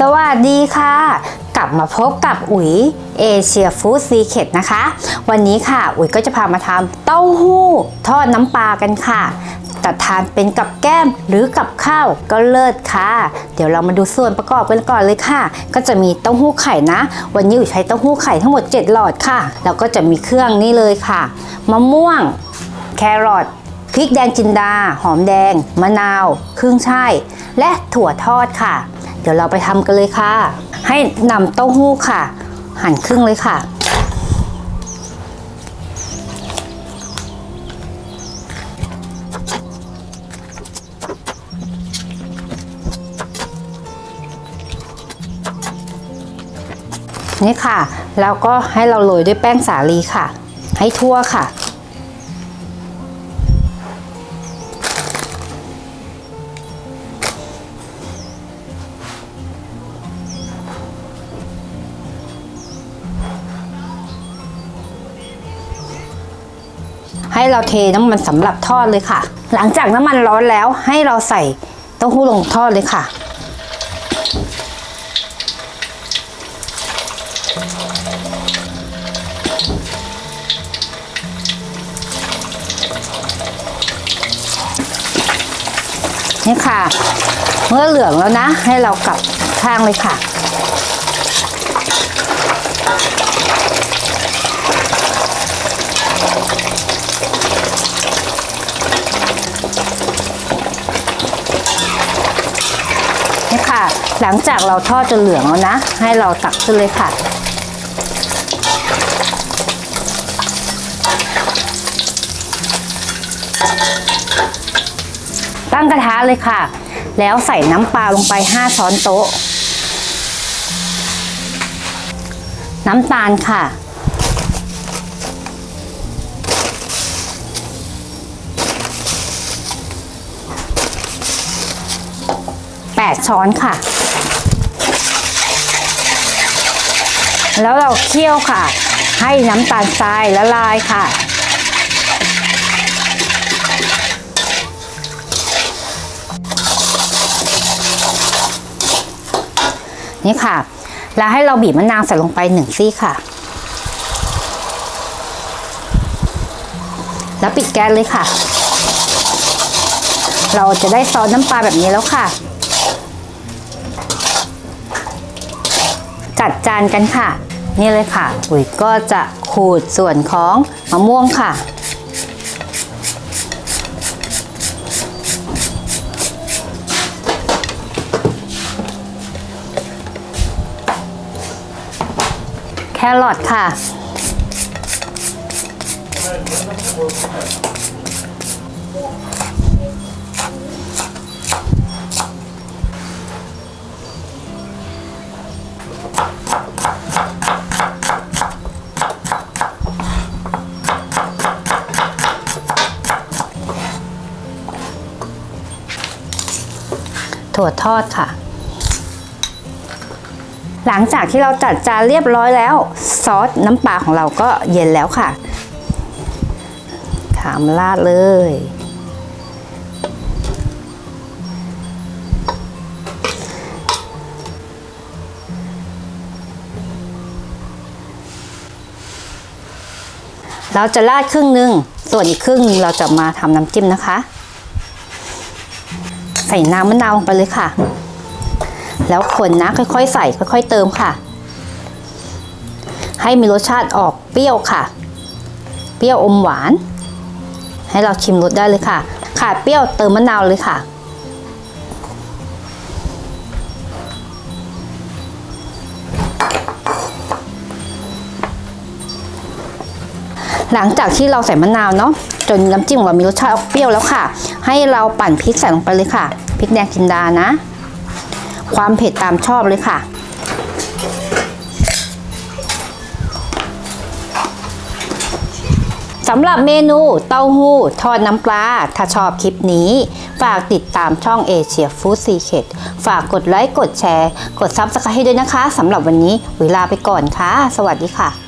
สวัสดีค่ะ กลับมาพบกับอุ๋ยเอเชียฟู้ดซีเคดนะคะ วันนี้ค่ะ อุ๋ยก็จะพามาทำเต้าหู้ทอดน้ำปลากันค่ะแต่ทานเป็นกับแก้มหรือกับข้าวก็เลิศค่ะ เดี๋ยวเรามาดูส่วนประกอบกันก่อนเลยค่ะ ก็จะมีเต้าหู้ไข่นะ วันนี้อุ๋ยใช้เต้าหู้ไข่ทั้งหมด 7 หลอดค่ะ แล้วก็จะมีเครื่องนี่เลยค่ะ มะม่วง แครอทพริกแดงจินดา หอมแดง มะนาวครึ่งช่ายและถั่วทอดค่ะ ดี๋ยวเราไปทำกันเลยค่ะ ให้นำเต้าหู้ค่ะ หั่นครึ่งเลยค่ะนี่ค่ะ แล้วก็ให้เราโรยด้วยแป้งสาลีค่ะ ให้ทั่วค่ะ ให้เราเทน้ำมันสำหรับทอดเลยค่ะ หลังจากน้ำมันร้อนแล้วให้เราใส่เต้าหู้ลงทอดเลยค่ะ นี่ค่ะ เมื่อเหลืองแล้วนะ ให้เรากลับข้างเลยค่ะ นี่ค่ะ หลังจากเราทอดจนเหลืองแล้วนะ ให้เราตักขึ้นเลยค่ะ ตั้งกระทะเลยค่ะ แล้วใส่น้ำปลาลงไป 5 ช้อนโต๊ะ น้ำตาลค่ะ8ช้อนค่ะ แล้วเราเคี่ยวค่ะ ให้น้ำตาลทรายละลายค่ะ นี่ค่ะ แล้วให้เราบีบมะนาวใส่ลงไปหนึ่งซี่ค่ะ แล้วปิดแก๊สเลยค่ะ เราจะได้ซอสน้ำปลาแบบนี้แล้วค่ะ จัดจานกันค่ะ นี่เลยค่ะอุ๋ยก็จะขูดส่วนของมะม่วงค่ะ แครอทค่ะ ถั่วทอดค่ะ หลังจากที่เราจัดจานเรียบร้อยแล้ว ซอสน้ำปลาของเราก็เย็นแล้วค่ะถามราดเลยเราจะราดครึ่งหนึ่ง ส่วนอีกครึ่งหนึ่งเราจะมาทำน้ำจิ้มนะคะ ใส่น้ำมะนาวลงไปเลยค่ะ แล้วคนนะค่อยๆ ใส่ค่อย ๆ เติมค่ะ ให้มีรสชาติออกเปรี้ยวค่ะ เปรี้ยวอมหวาน ให้เราชิมรสได้เลยค่ะ ขาดเปรี้ยวเติมมะนาวเลยค่ะหลังจากที่เราใส่มะนาวเนาะ จนน้ำจิ้มของเรามีรสชาติออกเปรี้ยวแล้วค่ะ ให้เราปั่นพริกใส่ลงไปเลยค่ะพริกแดงจินดานะ ความเผ็ดตามชอบเลยค่ะสำหรับเมนูเต้าหู้ทอดน้ำปลา ถ้าชอบคลิปนี้ ฝากติดตามช่องเอเชียฟู้ดซีเคดฝากกดไลค์ กดแชร์ กดซับสไครต์ให้ด้วยนะคะสำหรับวันนี้เวลาไปก่อนค่ะ สวัสดีค่ะ